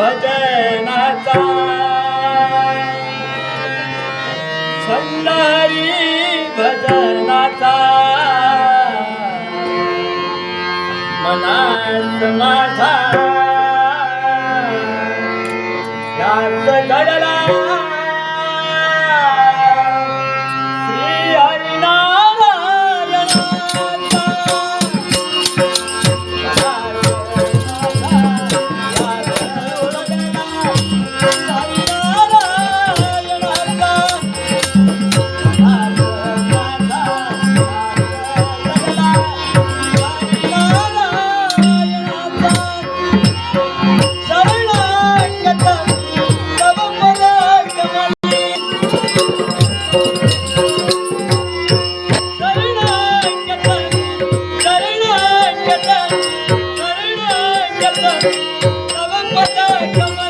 भजनाचा. छंद हरी भजनाचा. मनास माझा. घडला Come on.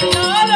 No.